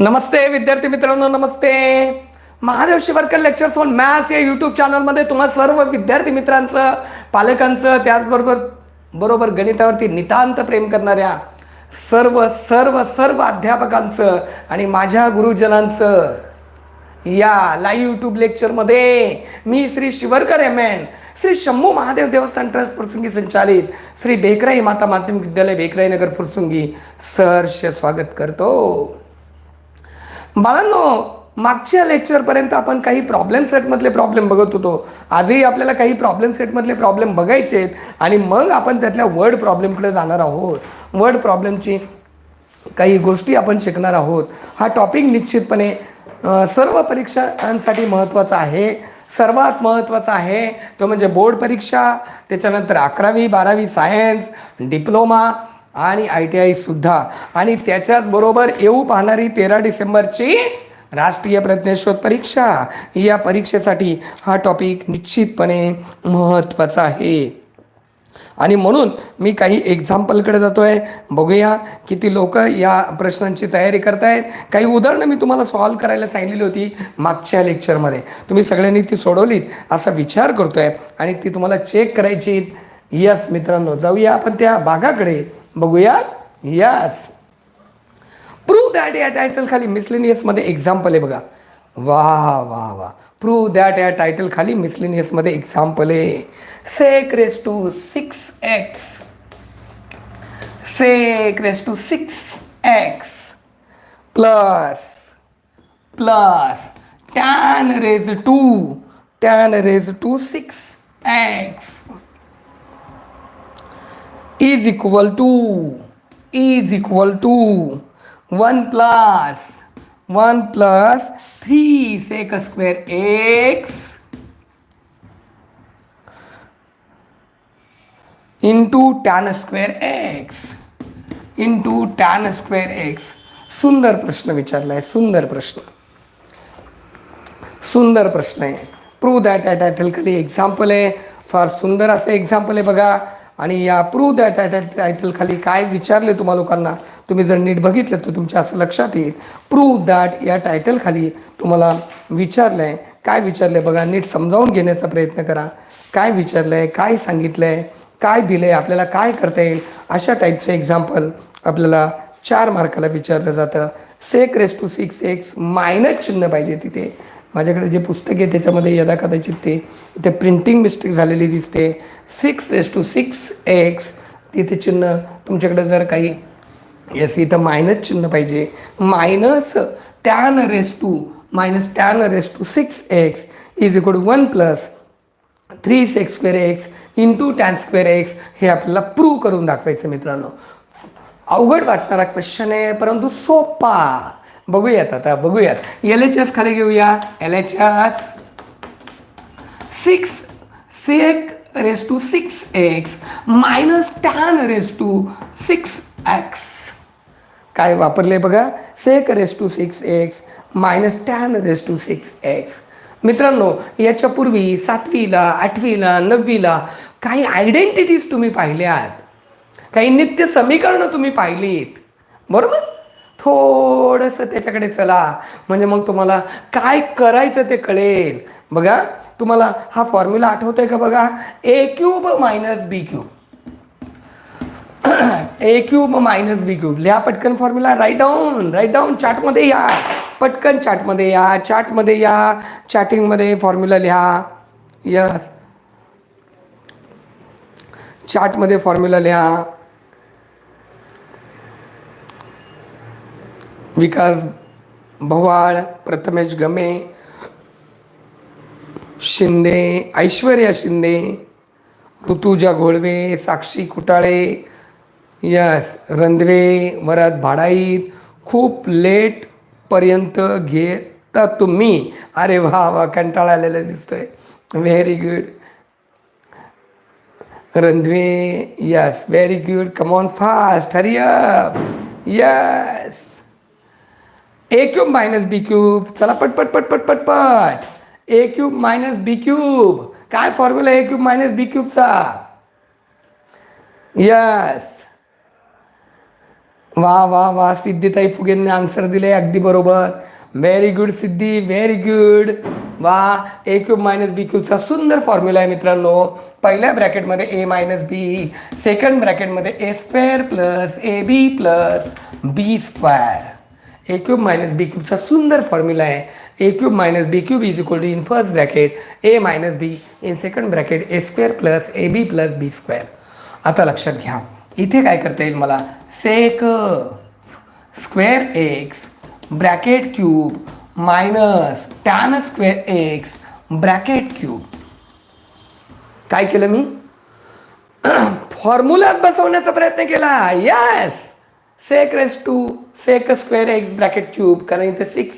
नमस्ते विद्यार्थी मित्रांनो नमस्ते Mahadev Shivarkar lectures on maths या यूट्यूब चॅनलमध्ये तुम्हाला सर्व विद्यार्थी मित्रांचं पालकांचं त्याचबरोबर बरोबर गणितावरती नितांत प्रेम करणाऱ्या सर्व सर्व सर्व अध्यापकांचं आणि माझ्या गुरुजनांचं या लाईव्ह युट्यूब लेक्चरमध्ये मी Shri Shivarkar M N Shri Shambhu Mahadev Devasthan trust Fursungi संचालित श्री बेकराई माता माध्यमिक विद्यालय बेकराई नगर फुरसुंगी सहर्ष स्वागत करतो बाळांनो मागच्या लेक्चरपर्यंत आपण काही प्रॉब्लेम सेटमधले प्रॉब्लेम बघत होतो आजही आपल्याला काही प्रॉब्लेम सेटमधले प्रॉब्लेम बघायचे आहेत आणि मग आपण त्यातल्या वर्ड प्रॉब्लेमकडे जाणार आहोत वर्ड प्रॉब्लेमची काही गोष्टी आपण शिकणार आहोत हा टॉपिक निश्चितपणे सर्व परीक्षांसाठी महत्त्वाचा आहे सर्वात महत्त्वाचा आहे तो म्हणजे बोर्ड परीक्षा त्याच्यानंतर अकरावी बारावी सायन्स डिप्लोमा आणि आय टी आय सुद्धा आणि त्याच्याचबरोबर येऊ पाहणारी तेरा डिसेंबरची राष्ट्रीय प्रज्ञेशोध परीक्षा या परीक्षेसाठी हा टॉपिक निश्चितपणे महत्त्वाचा आहे आणि म्हणून मी काही एक्झाम्पलकडे जातो आहे बघूया किती लोक या प्रश्नांची तयारी करतायत काही उदाहरणं मी तुम्हाला सॉल्व करायला सांगितलेली होती मागच्या लेक्चरमध्ये तुम्ही सगळ्यांनी ती सोडवलीत असा विचार करतो आहे आणि ती तुम्हाला चेक करायची यस मित्रांनो जाऊया आपण त्या भागाकडे बघूयात यस प्रूव्ह दॅट या टाइटल खाली मिसलेनियस मिसलिनियसमध्ये एक्झाम्पल आहे बघा वाह वाह वाह प्रूव दॅट या टायटल खाली मिसलेनियस मिसलिनियसमध्ये एक्झाम्पल आहे sec raise to six x sec raise to six x plus plus tan raise to tan raise to six x is equal to is equal to one plus one plus three sec square x into tan square x into tan square x सुंदर प्रश्न विचारला आहे सुंदर प्रश्न सुंदर प्रश्न आहे prove that at ॲटल कधी एक्झाम्पल आहे फार सुंदर असं एक्झाम्पल आहे बघा आणि या अप्रूव्ह द्या टायटल टायटलखाली काय विचारले तुम्हा लोकांना तुम्ही जर नीट बघितलं तर तुमच्या असं लक्षात येईल प्रूव्ह दॅट या टायटलखाली तुम्हाला विचारलं आहे काय विचारलं आहे बघा नीट समजावून घेण्याचा प्रयत्न करा काय विचारलं आहे काय सांगितलं आहे काय दिलं आहे आपल्याला काय करता येईल अशा टाईपचं एक्झाम्पल आपल्याला चार मार्काला विचारलं जातं sec raise to six x minus चिन्ह पाहिजे तिथे माझ्याकडे जे पुस्तक आहे त्याच्यामध्ये यदा कदाचित ते इथे प्रिंटिंग मिस्टेक झालेली दिसते six S to six x तिथे चिन्ह तुमच्याकडे जर काही एसी इथं मायनस चिन्ह पाहिजे minus tan raise to minus tan raise to six x is equal to one plus three sec square x into tan square x हे आपल्याला प्रूव्ह करून दाखवायचं मित्रांनो अवघड वाटणारा क्वेश्चन आहे परंतु सोपा बघूयात आता बघूयात एल एच एस खाली घेऊया L H S six sec raise to six x minus tan raise to six x काय वापरले बघा sec raise to six x minus tan raise to six x मित्रांनो याच्यापूर्वी सातवीला आठवीला नववीला काही आयडेंटिटीज तुम्ही पाहिल्या आहात काही नित्य समीकरणं तुम्ही पाहिलीत बरोबर थोडंसं त्याच्याकडे चला म्हणजे मग तुम्हाला काय करायचं ते कळेल बघा तुम्हाला हा फॉर्म्युला आठवतोय का बघा A cube minus B cube A cube minus B cube लिहा पटकन formula write down write down चार्टमध्ये या पटकन चार्टमध्ये या चार्टमध्ये या चॅटिंगमध्ये फॉर्म्युला लिहा यस चार्टमध्ये फॉर्म्युला लिहा विकास भवाळ प्रथमेश गमे शिंदे ऐश्वर्या शिंदे ऋतुजा घोळवे साक्षी कुटाळे यस रंधवे वरात भाडाईत खूप लेट पर्यंत घेता तुम्ही अरे वा वा कंटाळा आलेला दिसतोय very good Randhave yes very good come on fast hurry up yes A cube minus B cube चला पटपट पट पटपट A cube minus B cube काय formula A cube minus B क्यूबचा yes वा वा वा सिद्धिताई फुगेंनी आन्सर दिले अगदी बरोबर very good Siddhi very good वा ए क्यूब मायनस बी क्यूबचा सुंदर फॉर्म्युला आहे मित्रांनो पहिल्या ब्रॅकेटमध्ये ए minus B second ब्रॅकेटमध्ये A square plus A B plus B square A cube minus B क्यूबचा सुंदर फॉर्म्युला आहे A cube minus B cube is equal to in first bracket A minus B in second bracket A square plus A B plus B square आता लक्षात घ्या इथे काय करता येईल मला sec square x bracket cube minus tan square x bracket cube काय केलं मी फॉर्म्युलात बसवण्याचा प्रयत्न केला yes sec raise to sec square x bracket cube कारण इथे six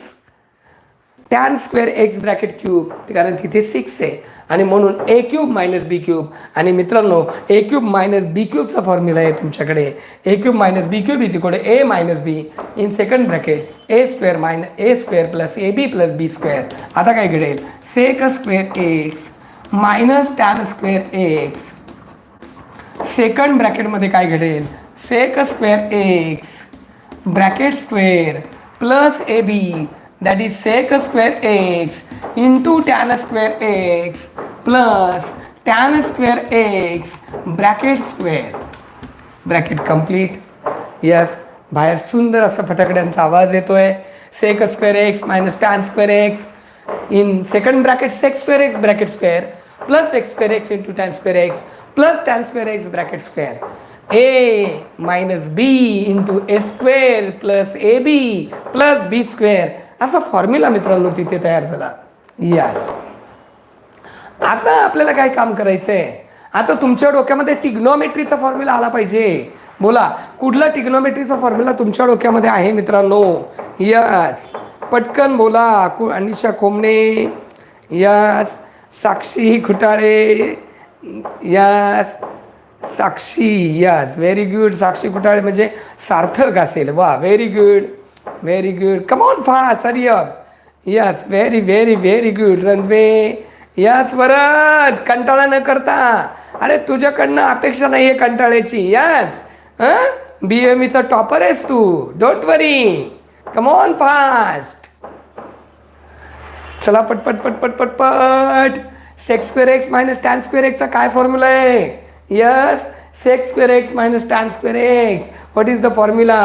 tan square x bracket cube कारण तिथे सिक्स आहे आणि म्हणून A cube minus B cube आणि मित्रांनो ए क्यूब मायनस बी क्यूबचा फॉर्म्युला आहे तुमच्याकडे A cube minus B cube इथे कोडे A minus B in second bracket A square minus A square plus A B plus B square आता काय घडेल sec square x minus tan square x second ब्रॅकेटमध्ये काय घडेल sec square x bracket square plus A B that is sec square x into tan square x plus tan square x bracket square bracket complete yes बाहेर सुंदर असा फटाकड्यांचा आवाज येतोय sec square x minus tan square x in second bracket sec square x bracket square plus x square x into tan square x plus tan square x bracket square a minus b into a square plus a b plus b square असा formula मित्रांनो तिथे तयार झाला yes आता आपल्याला काय काम करायचंय आता तुमच्या डोक्यामध्ये टिग्नोमेट्रीचा फॉर्म्युला आला पाहिजे बोला कुठला टिग्नोमेट्रीचा फॉर्म्युला तुमच्या डोक्यामध्ये आहे मित्रांनो यस पटकन बोला Anisha Khomane yes Sakshi Khutale yes Sakshi yes very good Sakshi Kutale म्हणजे सार्थक असेल वा very good very good come on fast hurry up yes very very very good Randhave yes Varad कंटाळा न करता अरे तुझ्याकडनं अपेक्षा नाही आहे कंटाळ्याची यस बी एम ईचा टॉपर आहेस तू don't worry come on fast चला पटपट पटपट पटपट sec square x minus tan square एक्सचा काय फॉर्म्युला आहे x minus tan square x what is the formula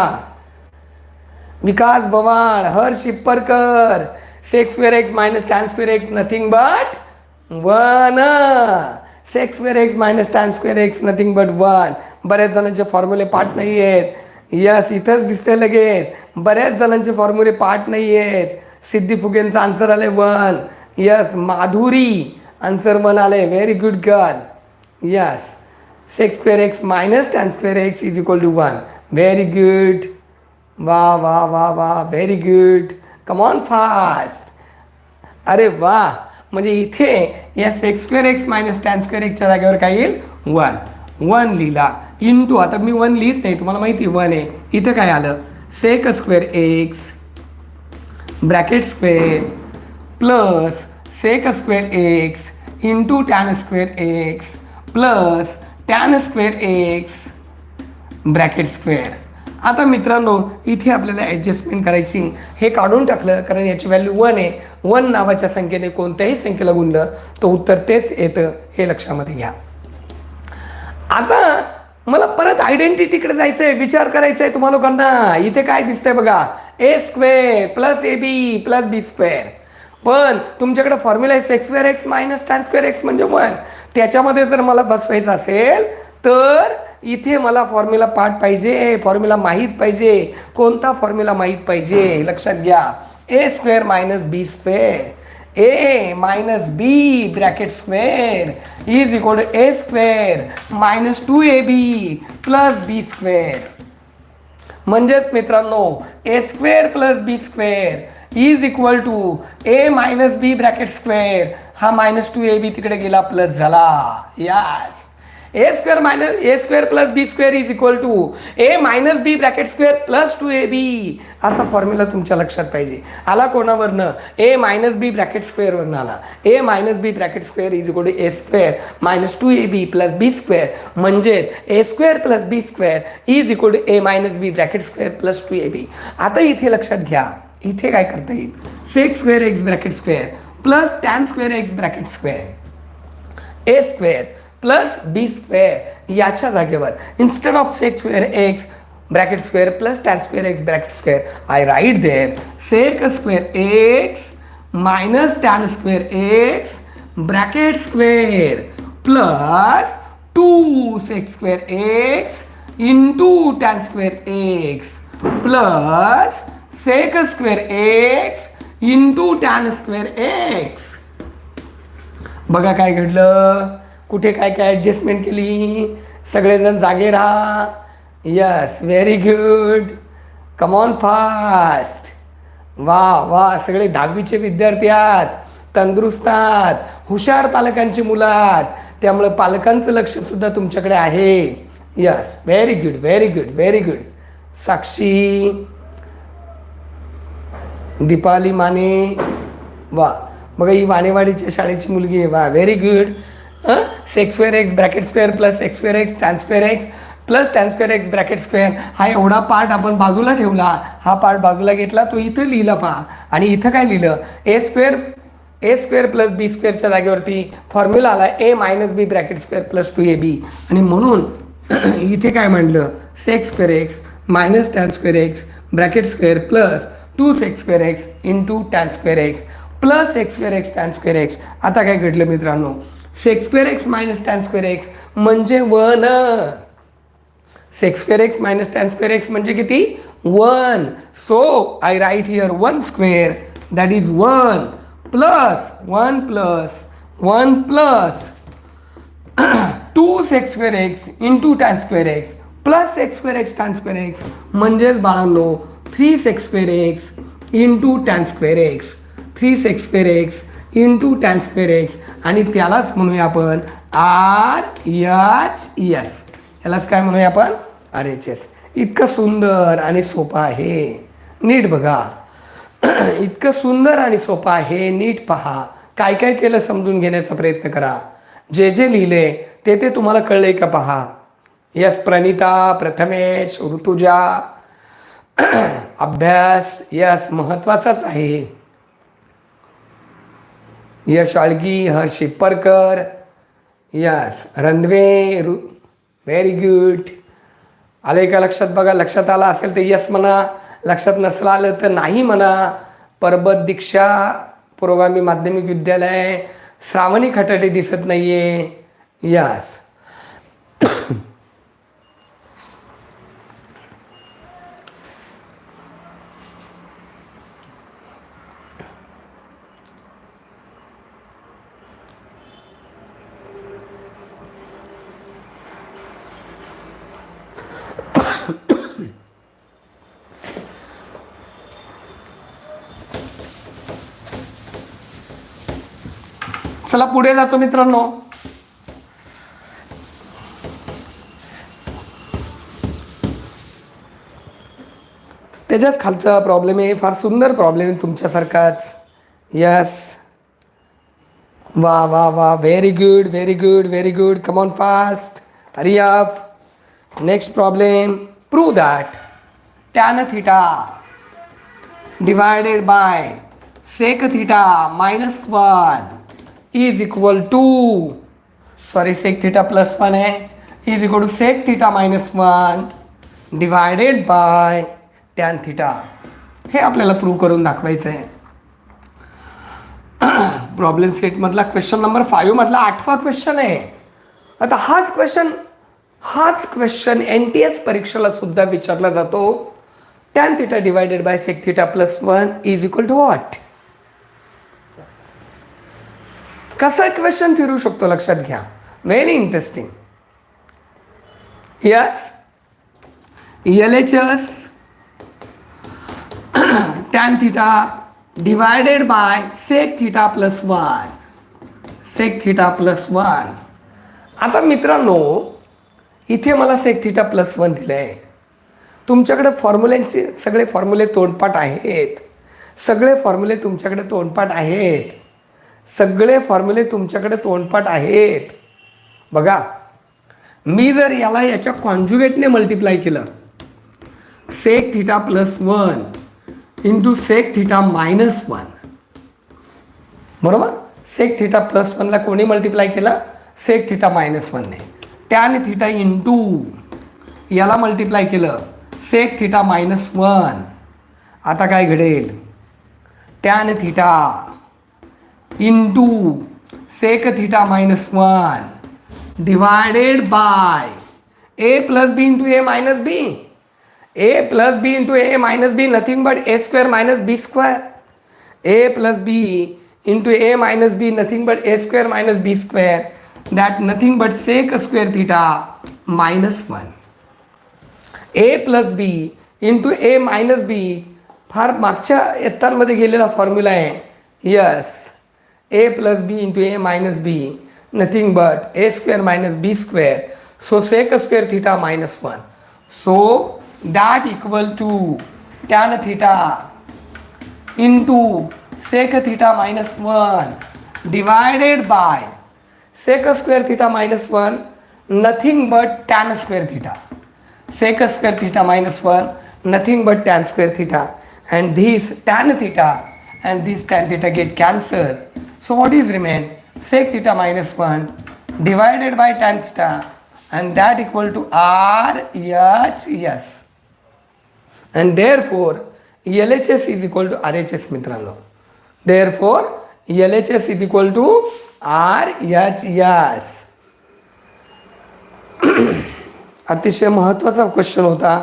Vikas Bhavad her Shipparkar sec square x minus tan square x nothing but one sec square x minus tan square x nothing but one बऱ्याच जणांचे फॉर्म्युले पाठ नाही आहेत yes इथंच दिसते लगेच बऱ्याच जणांचे फॉर्म्युले पाठ आहेत सिद्धी फुगेंचा आन्सर आले one yes Madhuri answer one आले very good girl yes six square x minus x square x is equal to 1. Very good. Wow, wow, wow, wow. Very good. Come on fast. अरे वा म्हणजे इथे या sec square x minus tan square एक्सच्या जागेवर काय येईल one one लिहिला इन टू आता मी वन लिहित नाही तुम्हाला माहिती वन आहे इथं काय आलं sec square x bracket square plus sec square x into tan square x plus tan square x bracket square आता मित्रांनो इथे आपल्याला ॲडजस्टमेंट करायची हे काढून टाकलं कारण याची व्हॅल्यू वन आहे वन नावाच्या संख्येने कोणत्याही संख्येला गुणलं तर उत्तर तेच येतं हे लक्षामध्ये घ्या आता मला परत आयडेंटिटीकडे जायचं आहे विचार करायचा आहे तुम्हाला लोकांना इथे काय दिसतंय बघा A square plus A B plus B square पण तुमच्याकडे फॉर्म्युला आहे sec square x minus tan square x म्हणजे वन त्याच्यामध्ये जर मला बसवायचं असेल तर इथे मला फॉर्म्युला पाठ पाहिजे फॉर्म्युला माहीत पाहिजे कोणता फॉर्म्युला माहीत पाहिजे लक्षात घ्या a square minus b square a minus b bracket square is equal to a square minus two a b plus b square म्हणजेच मित्रांनो a square plus b square is equal to a minus b bracket square हा minus two a b तिकडे गेला plus झाला यास a square minus a square plus b square is equal to a minus b bracket square plus two a b असा formula तुमच्या लक्षात पाहिजे आला कोणावरनं ए मायनस बी ब्रॅकेट स्क्वेअरवरनं आला a minus b bracket square is equal to a square minus two a b plus b square म्हणजेच a square plus b square is equal to a minus b bracket square plus two a b आता इथे लक्षात घ्या इथे काय करता येईल sec square x bracket square plus tan square x bracket square a square plus b square याच्या जागेवर instead of sec square x bracket square plus tan square x bracket square I write there sec square x minus tan square x bracket square plus two sec square x into tan square x plus sec square x into tan square x बघा काय घडलं कुठे काय काय adjustment केली सगळेजण जागे राहा yes very good come on fast वा वा सगळे दहावीचे विद्यार्थी आहात तंदुरुस्त आहात हुशार पालकांची मुलं आहात त्यामुळे पालकांचं सुद्धा तुमच्याकडे आहे yes very good very good very good Sakshi Deepali Mane वा बघा ही वाणेवाडीच्या शाळेची मुलगी आहे वा very good sec square x bracket square plus sec x tan square x plus tan square x bracket square हा एवढा पार्ट आपण बाजूला ठेवला हा पार्ट बाजूला घेतला तो इथं लिहिला पहा आणि इथं काय लिहिलं a square a square plus b स्क्वेअरच्या जागेवरती फॉर्म्युला आला a minus b bracket square plus two a b आणि म्हणून इथे काय म्हणलं sec square x minus tan square x bracket square plus two sec square x into tan square x plus x square x tan square x आता काय घडलं मित्रांनो sec square x minus tan square x म्हणजे one sec square x minus tan square x म्हणजे किती one so I write here one square that is one plus one plus one plus two sec square x into tan square x plus sec square x tan square x म्हणजेच बाळांनो three sec square x into tan square x three sec square x into tan square x आणि त्यालाच म्हणूया आपण R H S यालाच काय म्हणूया आपण आर एच एस इतकं सुंदर आणि सोपं आहे नीट बघा इतकं सुंदर आणि सोपं आहे नीट पहा काय काय केलं समजून घेण्याचा प्रयत्न करा जे जे लिहिले ते ते तुम्हाला कळले का पहा यस प्रणिता प्रथमेश ऋतुजा अभ्यास यस महत्त्वाचाच आहे यश आळगी हर्ष परकर यस रनवे रु व्हेरी गुड आलं का लक्षात बघा लक्षात आला असेल तर यस म्हणा लक्षात नसलं आलं तर नाही म्हणा परबत दीक्षा पुरोगामी माध्यमिक विद्यालय श्रावणी खटाटे दिसत नाही आहे यास चला पुढे जातो मित्रांनो त्याच्याच खालचा प्रॉब्लेम आहे फार सुंदर प्रॉब्लेम आहे तुमच्यासारखाच यस वा वा वा very good very good very good come on fast hurry up next problem prove that tan theta divided by sec theta minus one is equal to sorry sec theta plus one है is equal to sec theta minus one divided by tan theta हे आपल्याला prove करून दाखवायचं आहे problem सेटमधला question number मधला आठवा question आहे आता हाच क्वेश्चन हाच क्वेश्चन एन टी एस परीक्षेला सुद्धा विचारला जातो tan theta divided by sec theta plus one is equal to what कसा क्वेश्चन फिरू शकतो लक्षात घ्या very interesting yes L H S tan theta divided by sec theta plus one sec theta plus one आता मित्रांनो इथे मला sec theta plus one दिलं आहे तुमच्याकडे फॉर्म्युल्यांचे सगळे फॉर्म्युले तोंडपाठ आहेत सगळे फॉर्म्युले तुमच्याकडे तोंडपाठ आहेत सगळे फॉर्म्युले तुमच्याकडे तोंडपाठ आहेत बघा मी जर याला याच्या कॉन्ज्युगेटने मल्टिप्लाय केलं sec theta plus one into sec theta minus one बरोबर सेक थिटा प्लस वनला कोणी मल्टिप्लाय केलं सेक थिटा मायनस वनने टॅन थिटा इंटू याला मल्टिप्लाय केलं सेक थिटा मायनस वन आता काय घडेल tan theta into sec theta minus one divided by a plus b into a minus b a plus b into a minus b nothing but a square minus b square a plus b into a minus b nothing but a square minus b square that nothing but sec square theta minus one a plus b into a minus b फार मागच्या इतरांमध्ये गेलेला formula आहे yes a plus b into a minus b, nothing but a square minus b square. So sec square theta minus 1. So that equal to tan theta into sec theta minus 1 divided by sec square theta minus 1 nothing but tan square theta. Sec square theta minus 1 nothing but tan square theta and this tan theta and this tan theta get cancelled So what is remain? Sec theta minus 1 divided by tan theta and that equal to RHS. And therefore, LHS is equal to RHS Mitrano. Therefore, LHS is equal to RHS. अतिशय महत्वाचा question होता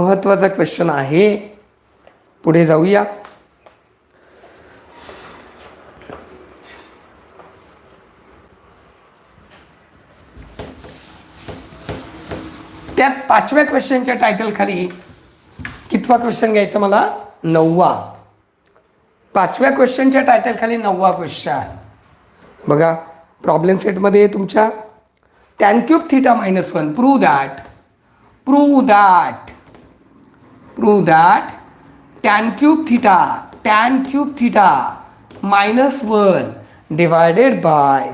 महत्वाचा question आहे पुढे जाऊया त्याच पाचव्या क्वेश्चनच्या title खाली कितवा क्वेश्चन घ्यायचा मला नववा पाचव्या क्वेश्चनच्या टायटल खाली नववा क्वेश्चन आहे बघा प्रॉब्लेम सेटमध्ये तुमच्या tan cube theta minus one prove that prove that prove that tan cube theta tan cube theta minus one divided by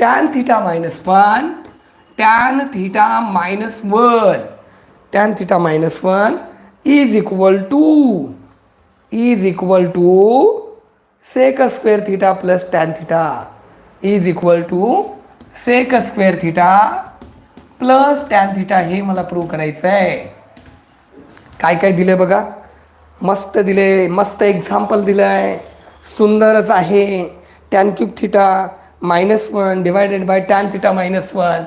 tan theta minus one tan theta minus one tan theta minus one is equal to is equal to sec square theta plus tan theta is equal to sec square theta plus tan theta हे मला prove करायचं आहे काय काय दिलं आहे बघा मस्त दिले मस्त एक्झाम्पल दिलं आहे सुंदरच आहे tan cube theta minus one divided by tan theta minus one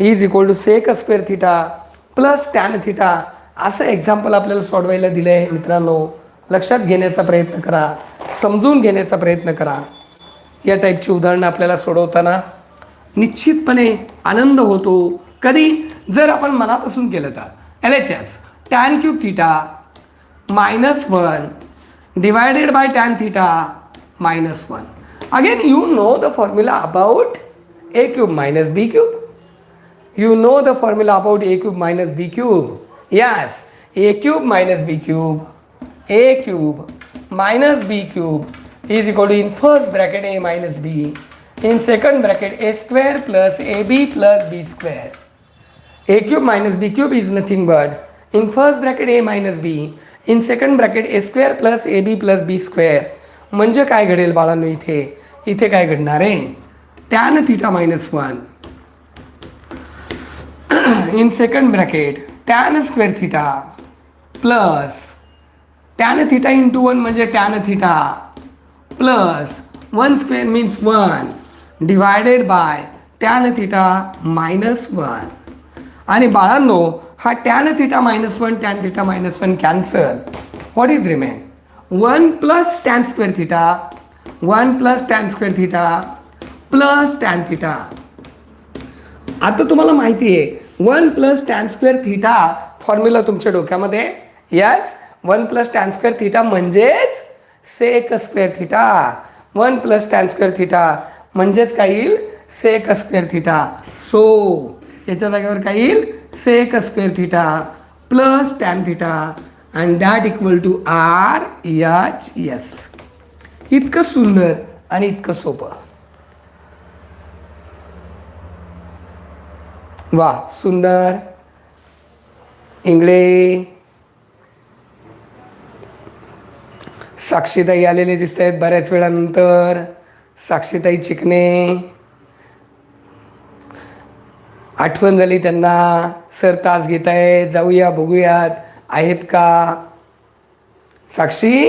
is equal to sec square theta plus tan theta असं एक्झाम्पल आपल्याला सोडवायला दिलं आहे मित्रांनो लक्षात घेण्याचा प्रयत्न करा समजून घेण्याचा प्रयत्न करा या टाईपची उदाहरणं आपल्याला सोडवताना निश्चितपणे आनंद होतो कधी जर आपण मनापासून केलं तर L H S tan cube theta minus one divided by tan theta minus one again you know the formula about a cube minus b cube you know the formula about a cube minus b cube यास a cube minus b cube a cube minus b cube is to in first bracket a minus b in second bracket a square plus a b plus b square a cube minus b cube is nothing but in first bracket a minus b in second bracket a square plus a b plus b square म्हणजे काय घडेल बाळांनो इथे इथे काय घडणार आहे tan theta minus one in second bracket tan square theta plus tan theta into one म्हणजे tan theta plus one square means one divided by tan theta minus one आणि बाळांनो हा tan theta minus one tan theta minus one cancel what is remain one plus tan square theta one plus tan square theta plus tan theta आता तुम्हाला माहिती आहे one plus tan square theta formula तुमच्या डोक्यामध्ये yes one plus tan square theta म्हणजेच sec square theta one plus tan square theta म्हणजेच काय येईल सेक स्क्वेअर थिटा सो याच्या जागेवर काय येईल sec square theta plus tan theta and that equal to R H yes इतकं सुंदर आणि इतकं सोपं वा सुंदर इंगळे साक्षीताई आलेले दिसत आहेत बऱ्याच वेळानंतर साक्षीताई चिकणे आठवण झाली त्यांना सर तास घेत जाऊया बघूयात आहेत का Sakshi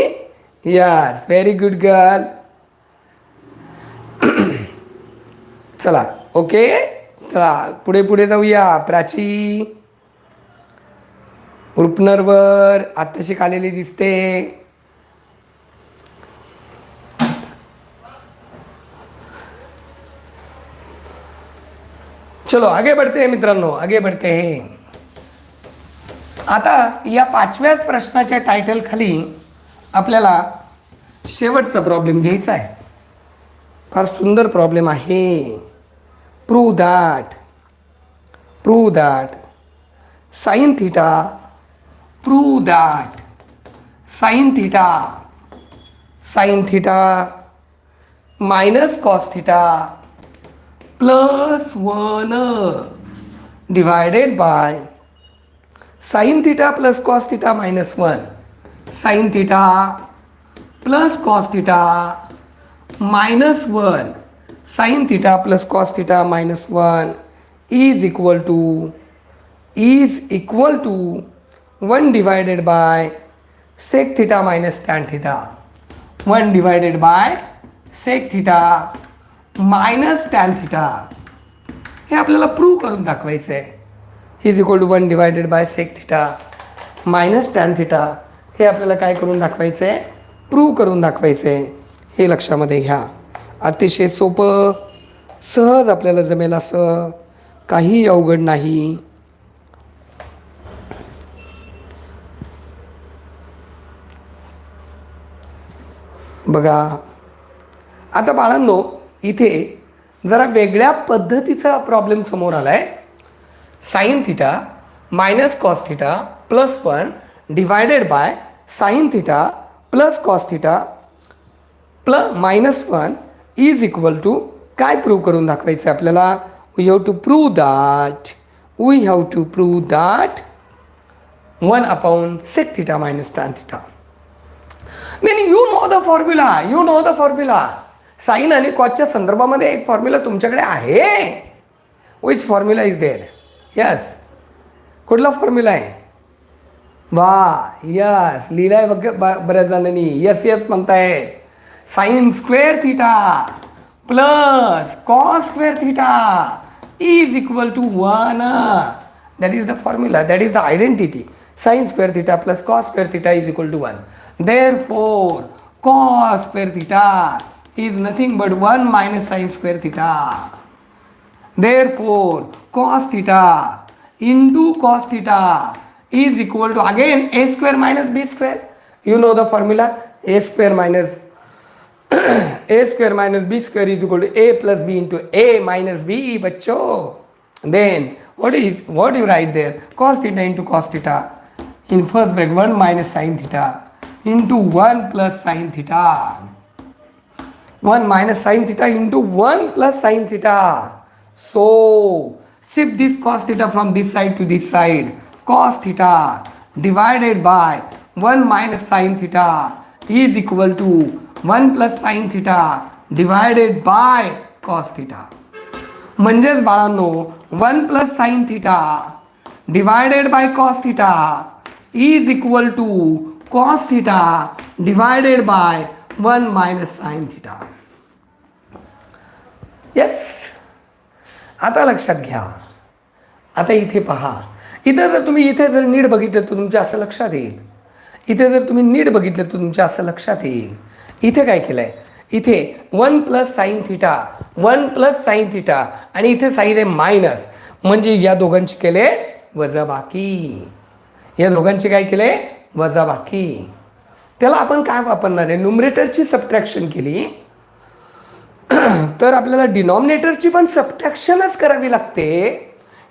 yes very good girl चला ओके चला पुढे पुढे जाऊया प्राची रुपनरवर आत्ताशी आलेली दिसते चलो आगे बढ़ते हैं मित्रांनो आगे बढ़ते हैं आता या पाचव्याच प्रश्नाच्या टायटल खाली आपल्याला शेवटचा प्रॉब्लेम घ्यायचा आहे फार सुंदर प्रॉब्लेम आहे prove that prove that sin theta prove that sin theta sin theta minus cos theta plus 1 divided by sin theta plus cos theta minus 1 sin theta plus cos theta minus 1 sine theta plus cos theta minus one is equal to is equal to one divided by sec theta minus tan theta one divided by sec theta minus tan theta हे आपल्याला prove करून दाखवायचं आहे is equal to one divided by sec theta minus tan theta हे आपल्याला काय करून दाखवायचं आहे प्रूव्ह करून दाखवायचं आहे हे लक्षामध्ये घ्या अतिशय सोपं सहज आपल्याला जमेल असं काही अवघड नाही बघा आता बाळांनो इथे जरा वेगळ्या पद्धतीचा प्रॉब्लेम समोर आलाय आहे sine theta minus cos theta plus one divided by sine theta plus cos theta plus minus one is equal to काय प्रूव्ह करून दाखवायचं आपल्याला we have to prove that we have to prove that one upon sec theta minus tan theta then you know the formula you know the formula sine आणि कॉचच्या संदर्भामध्ये एक formula तुमच्याकडे आहे which formula is there yes कुठला formula आहे वा yes लिहिलाय बघ बऱ्याच जणांनी यस यस म्हणताय sin square theta plus cos square theta is equal to 1. That is the formula, that is the identity. Sin square theta plus cos square theta is equal to 1. Therefore, cos square theta is nothing but 1 minus sin square theta. Therefore, cos theta into cos theta is equal to again a square minus b square. You know the formula a square minus a square minus b square is equal to a plus b into a minus b bacho then what is what do you write there cos theta into cos theta in first bracket 1 minus sine theta into 1 plus sine theta 1 minus sine theta into 1 plus sine theta so shift this cos theta from this side to this side cos theta divided by 1 minus sine theta is equal to one plus sin theta divided by cos theta. म्हणजेच बाळांनो one plus sine theta divided by cos theta is equal to cos theta divided by one minus sine theta yes आता लक्षात घ्या आता इथे पहा इथं जर तुम्ही इथे जर नीट बघितलं तर तुमच्या असं लक्षात येईल इथे जर तुम्ही नीट बघितलं तर तुमच्या असं लक्षात येईल इथे काय केलंय इथे one plus sine theta one plus sine theta आणि इथे साईन आहे मायनस म्हणजे या दोघांची केले वजाबाकी या दोघांचे काय केले वजाबाकी त्याला आपण काय वापरणार आहे न्युमरेटरची सबट्रॅक्शन केली तर आपल्याला डिनॉमिनेटरची पण सबट्रॅक्शनच करावी लागते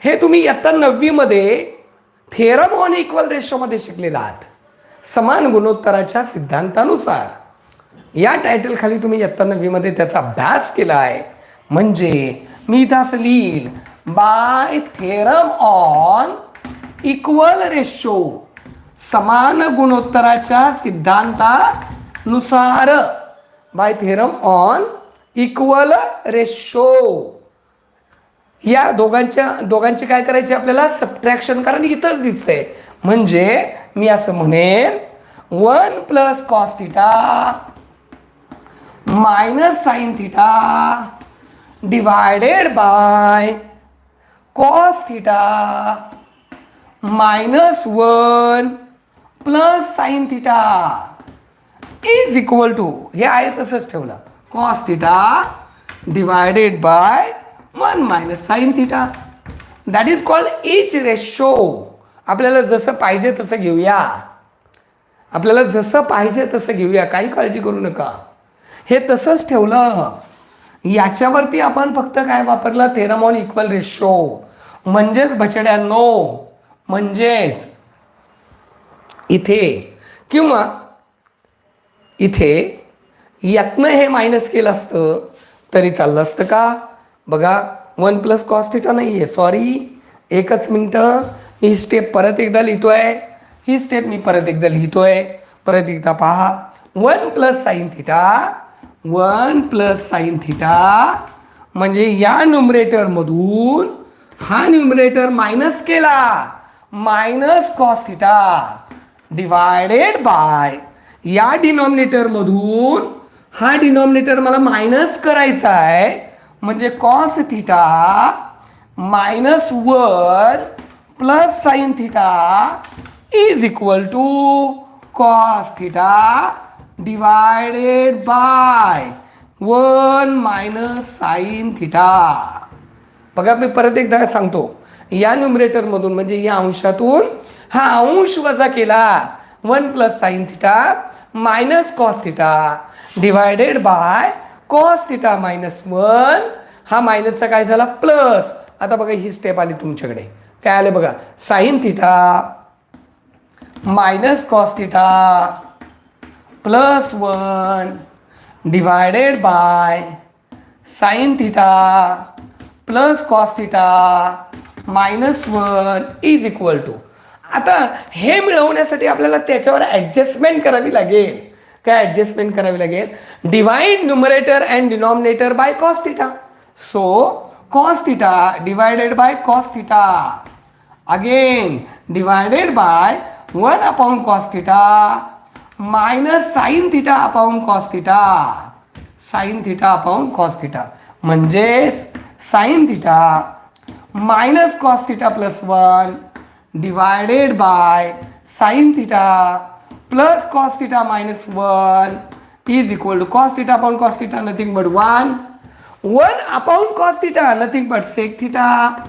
हे तुम्ही इयत्ता नववीमध्ये थेरम ऑन इक्वल रेशोमध्ये शिकलेला आहात समान गुणोत्तराच्या सिद्धांतानुसार या टायटल खाली तुम्ही इयत्ता नववीमध्ये त्याचा अभ्यास केला आहे म्हणजे मी इथं असं लिहील by theorem on equal ratio समान गुणोत्तराच्या सिद्धांतानुसार by theorem on equal ratio या दोघांच्या दोघांचे काय करायचे आपल्याला सबट्रॅक्शन कारण इथंच दिसतंय म्हणजे मी असं म्हणेन one plus cos theta minus sine theta divided by cos theta minus one plus sine theta is equal to हे आहे तसंच ठेवलं cos theta divided by one minus sine theta that is called each ratio आपल्याला जसं पाहिजे तसं घेऊया आपल्याला जसं पाहिजे तसं घेऊया काही काळजी करू नका हे तसंच ठेवलं याच्यावरती आपण फक्त काय वापरलं थेरामॉल इक्वल रेशो म्हणजेच नो म्हणजेच इथे किंवा इथे यातनं हे मायनस केलं असतं तरी चाललं असतं का बघा वन प्लस कॉस्थिटा नाही आहे सॉरी एकच मिनटं ही स्टेप परत एकदा लिहितो आहे ही स्टेप मी परत एकदा लिहितो आहे परत एकदा पहा one plus sine theta one plus sine theta म्हणजे या न्युमरेटरमधून हा न्युमरेटर मायनस केला minus cos theta divided by या मधून हा डिनॉमिनेटर मला मायनस करायचा आहे म्हणजे cos theta minus one plus sine theta is equal to cos theta divided by one minus sine theta बघा मी परत एकदा सांगतो या न्युमरेटरमधून म्हणजे या अंशातून हा अंश वजा केला one plus sine theta minus cos theta divided by cos theta minus one हा मायनसचा काय झाला प्लस आता बघा ही स्टेप आली तुमच्याकडे काय आलं बघा sine theta minus cos theta plus one divided by sine theta plus cos theta minus one is equal to आता हे मिळवण्यासाठी आपल्याला त्याच्यावर ॲडजस्टमेंट करावी लागेल काय ॲडजस्टमेंट करावी लागेल divide numerator and denominator by cos theta so cos theta divided by cos theta Again, divided by 1 upon cos theta minus sin theta upon cos theta. Manjes sin theta minus cos theta plus 1 divided by sin theta plus cos theta minus 1 is equal to cos theta upon cos theta nothing but 1 upon cos theta nothing but sec theta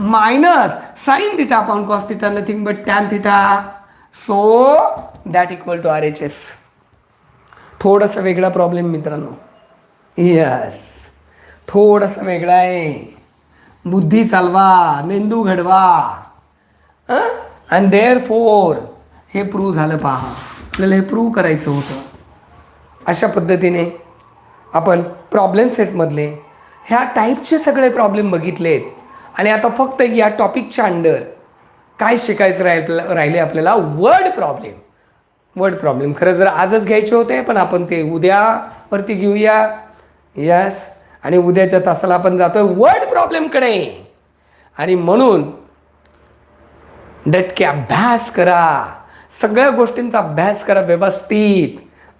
minus sine theta upon nothing but tan but so that equal to R H S थोडासा वेगळा problem मित्रांनो yes थोडासा वेगळा आहे बुद्धी चालवा मेंदू घडवा आणि देअर फोर हे प्रूव्ह झालं पहा आपल्याला हे प्रूव्ह करायचं होतं अशा पद्धतीने आपण प्रॉब्लेम सेटमधले ह्या टाईपचे सगळे प्रॉब्लेम बघितलेत आणि आता फक्त या टॉपिकच्या अंडर काय शिकायचं राह राहिले आपल्याला वर्ड प्रॉब्लेम वर्ड प्रॉब्लेम खरं जर आजच घ्यायचे होते पण आपण ते उद्यावरती घेऊया यस आणि उद्याच्या तासाला आपण जातोय वर्ड प्रॉब्लेमकडे आणि म्हणून डटके अभ्यास करा सगळ्या गोष्टींचा अभ्यास करा व्यवस्थित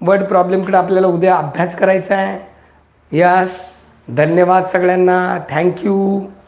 वर्ड प्रॉब्लेमकडे आपल्याला उद्या अभ्यास करायचा आहे यस धन्यवाद सगळ्यांना थँक्यू